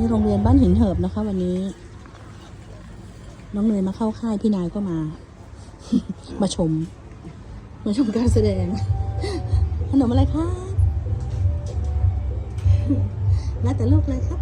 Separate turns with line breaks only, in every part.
นี่โรงเรียนบ้านหินเหิบนะคะ วันนี้ น้องเนยมาเข้าค่ายพี่นายก็มา มาชม มาชมการแสดงขนมอะไรครับแล้วแต่ลูกเลยครับ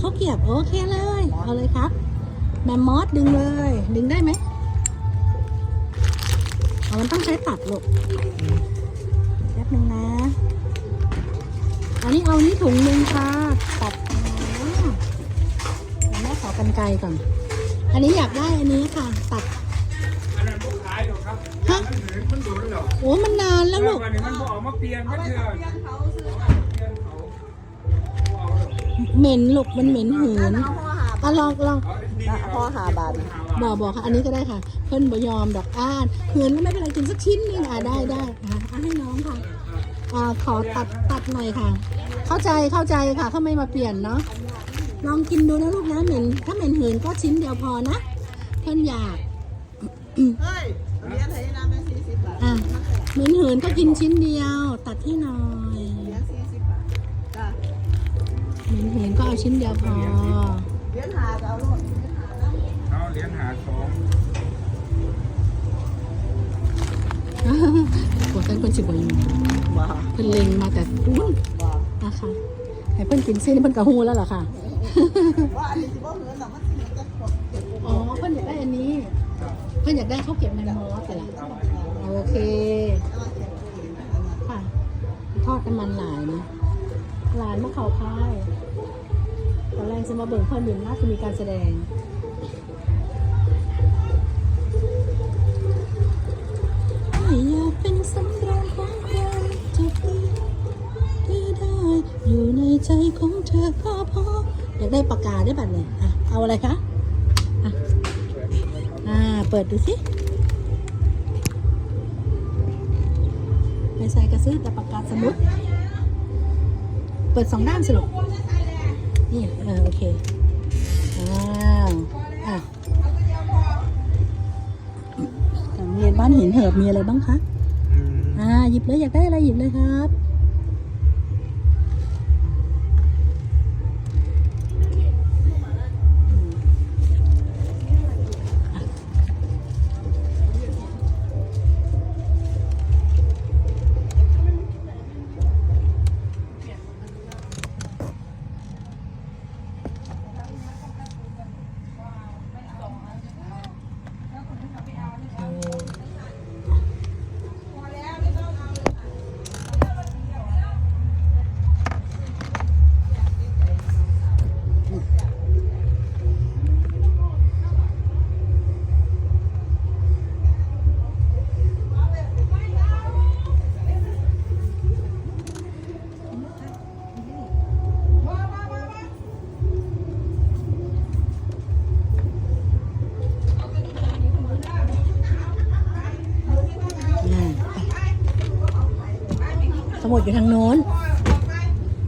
เขาเกียบโอเคเลย เอาเลยครับ แมมมอสดึงเลย ดึงได้ไหมเอามันต้องใช้ตัดลูกแป๊บนึงนะ อันนี้เอานี่ถุงหนึ่งค่ะ ตัดแม่ขอกันไกลก่อน อันนี้อยากได้อันนี้ค่ะ ตัด
อันนั้นพวกขายหรอครับ
ฮะ
มันเหนือมันโดนหรอ
โอ้มันนานแล้วลูก
วันนี้มันบอกมาเปลี่ยนก็เถื่อน เห
ม็นลูกมันเหม็นหืนอะลองลอง
เอาดี
พ่อหาบาท
บอกบอกค่ะ อันนี้ก็ได้ค่ะ เพิ่นบ่ยอมดอกอ่านหืนก็ไม่เป็นไรกินสักชิ้นหนึงอะได้ได้อะอะให้น้องค่ะอ่าขอตัดตัดหน่อยค่ะ เข้าใจเข้าใจค่ะเขาไม่มาเปลี่ยนเนาะลองกินดูนะลูกนะเหม็นถ้าเหม็นหืนก็ชิ้นเดียวพอนะเพิ่นอยาก
เฮ้ยเรียนไทยน้ำเป็นสี่สิบบาท
อะเหม็นหืนก็กินชิ้นเดียว ตัดที่หน่อย หม็นหืนก็เอาชิ้นเดียวพอ
เรียนหาจะเอาลูก
เอาเหรียญหาสอง
ปวดกันเพิ่นสิบ่อยู่
ว้า
เพิ่นเล็งมาแต่ปุ้น
ว้า
นะคะให้เพิ่นกินซินี่เพิ่นกระหูแล้วเหรอคะ
ว่าอันนี้สิบ่เหมือนหรอกมันสิเหมือนจะกดเก็บ
อ๋อเพิ่นอยากได้อันนี้ เพิ่นอยากได้ข้าวเก็บแมงมอสแต่ละโอเค ค่ะ ทอดน้ำมันหลายนะ หลานมะเขาพายตอนแรกจะมาเบิ่งเพิ่นอยู่น่าจะมีการแสดงไม่อยากเป็นสำรองของใครจะดีที่ได้ อยู่ในใจของเธอก็พอ อยากได้ปากกาได้บัดเนี่ยอะ เอาอะไรคะ อะ อ่า เปิดดูสิไม่ใส่กระซื้อแต่ปากกาสมุด เปิดสองด้านสรุปนี่เออโอเคอ้าวอะโรงเรียนบ้านหินเหิบมีอะไรบ้างคะ
อืม
อ่าหยิบเลยอยากได้อะไรหยิบเลยครับ มุดอยู่ทางโน้น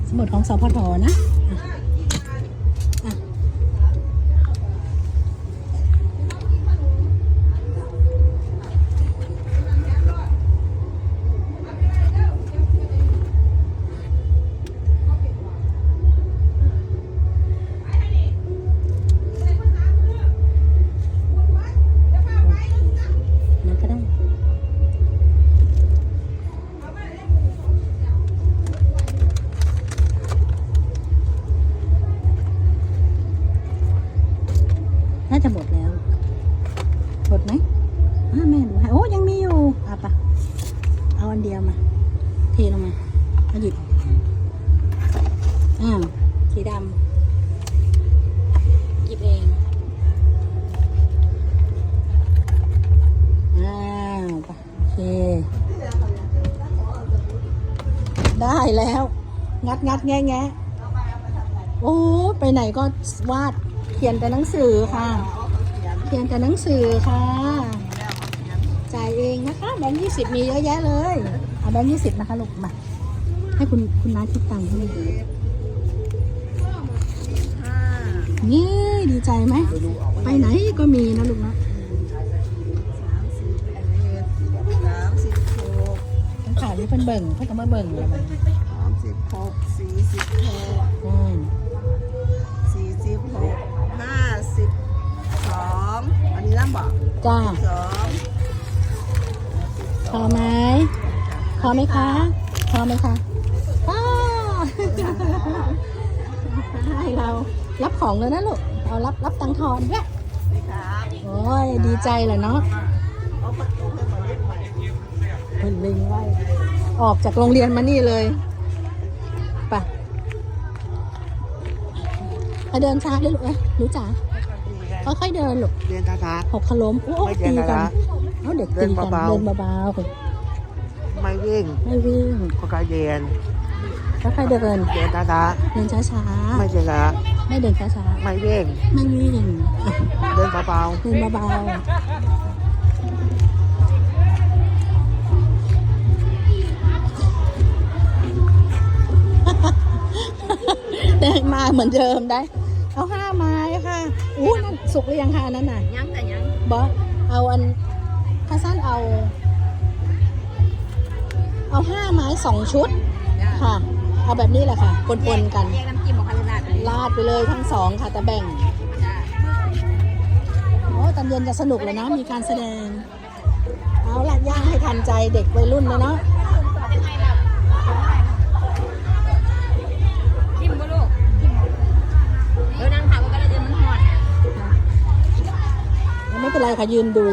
สมุดของสพทนะอะอะ ดงัดแงะแงะโอ้ไปไหนก็วาดเขียนแต่หนังสือค่ะ เขียนแต่หนังสือค่ะ จ่ายเองนะคะแบงค์ยี่สิบมีเยอะแยะเลยเอาแบงค์ยี่สิบนะคะลูกมาให้คุณคุณน้าคิดตังค์ให้นี่ดีใจไหมไปไหนก็มีนะลูกนะ
สามสิบหก
ต้องขายให้เพิ่นเบิ่งเพิ่นก็มาเบิ่งเลย
สามสิบหกสี่สิบหก
อืม
สี่สิบหกห้าสิบสองอันนี้น้ำบอก
จ้า
สอง
พอไหมพอไหมคะพอไหมคะพอให้เรารับของเลยนะลูกเอารับรับตังค์ทอนด้วย
ครับ
โอ้ยดีใจแหละเนาะ
เอาประตูให้มาเล่นใหม่
เพิ่นลิงไว้ออกจากโรงเรียนมานี่เลย เดินช้าเลยลูกเอ้ยรู้จ๋าค่อยๆเดินลูก
เรียนตาตา
หกขล้มโอ้
ไม่เดิ
ตี
น
กัน
นะ
เอาเด็กตีกัน
เดินเบาๆ
เดินเบา
ไม่วิ่ง
ๆไม่วิ่ง
ก็การเรียน
ค่อยๆเดิน
เรียนตาตา
เดินช้า
ไม่เจละ
ๆไม่เดินช้า
ไม่วิ่ง
ๆไม่วิ่ง
เดินเบา
เดินเบาๆ เดินมาเหมือนเดิมได้ เอาห้าไม้ค่ะอู้นั่นสุกหรือยังคะอันนั้นน่ะ
ยังแต่ยัง
บอสเอาอันถ้าสั้นเอา เอาห้าไม้สองชุดค่ะ เอาแบบนี้แหละค่ะปนๆกัน
แยกน้ำจิ้มของคาราดเลย
ลาดไปเลยทั้งสองค่ะแต่แบ่งโอ้ตอนเย็นจะสนุกเลยนะมีการแสดง เอาละย่างให้ทันใจเด็กวัยรุ่นเลยเนาะ ค่ะยืนดู